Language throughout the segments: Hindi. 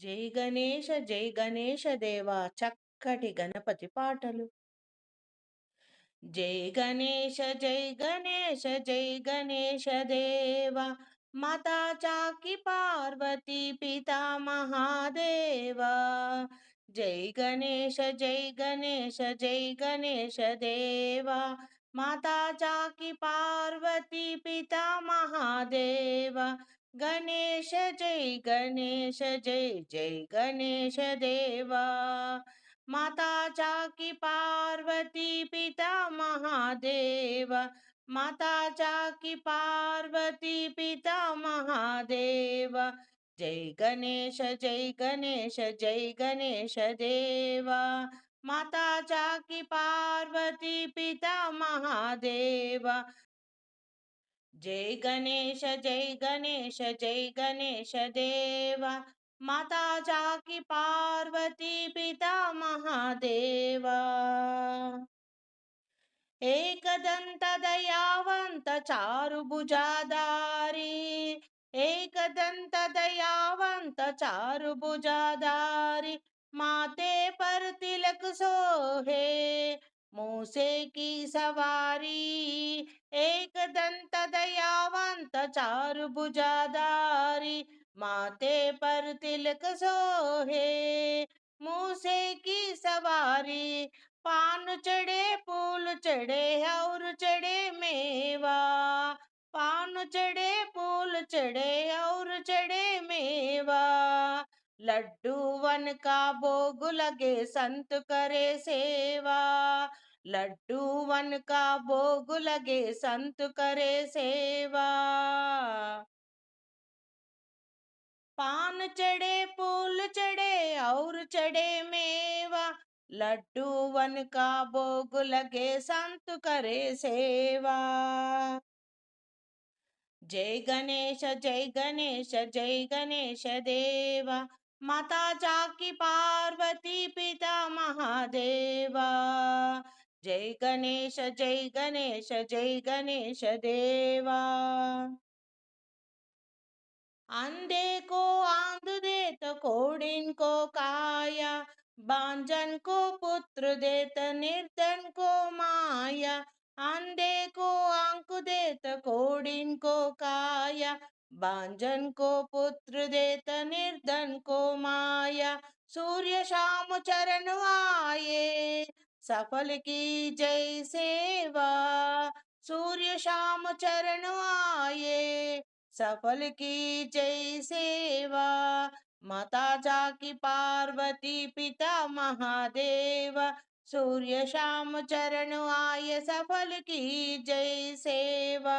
జై గణేష జై గణేష దేవా చక్కటి గణపతి పాటలు. జై గణేష జై గణేష జై గణేష దేవా మాతా చాకి పార్వతి పితా మహాదేవా. జై గణేష జై గణేష జై గణేష దేవా మాతా చాకి పార్వతి పితా మహాదేవా. गणेश जय गणेश जय जय गणेश देवा। माता चाकी पार्वती पिता महादेव। माता चाकी पार्वती पिता महादेव। जय गणेश जय गणेश जय गणेश देवा। माता चाकी पार्वती पिता महादेव। जय गणेश जय गणेश जय गणेश देवा। माता जाकी पार्वती पिता महादेवा। एकदंत दयावंत चारु भुजादारी एकदंत दयावंत चारु भुजादारी माते पर तिलक सोहे। मूसे की सवारी, एक दंत दयावंत, चारु भुजादारी माते पर तिलक सोहे। मूसे की सवारी, पान चढ़े, फूल चढ़े, और चढ़े मेवा। पान चढ़े, फूल चढ़े, और चढ़े मेवा। लड्डू वन का भोग लगे संत करे सेवा। लड्डू वन का भोग लगे संत करे सेवा। पान चढ़े, फूल चढ़े, और चढ़े मेवा। लड्डू वन का भोग लगे संत करे सेवा। जय गणेश जय गणेश जय गणेश देवा। माता जाकी पार्वती पिता महादेवा। जय गणेश जय गणेश जय गणेश देवा। अंधे को आंध देत, कोड़िन को काया। बांजन को पुत्र देत, निर्धन को माया। अंधे को आंक देत, कोड़िन को काया। बांजन को पुत्र देत, निर्धन को माया, सूर्य शाम चरण आए। सफल की जय सेवा, सूर्य शाम चरण आए। सफल की जय सेवा, माता जाकी पार्वती, पिता महादेव, सूर्य शाम चरण आय सफल की जय सेवा।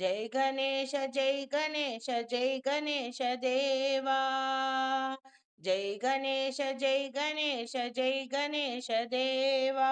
जय गणेश जय गणेश जय गणेश देवा। जय गणेश जय गणेश जय गणेश देवा।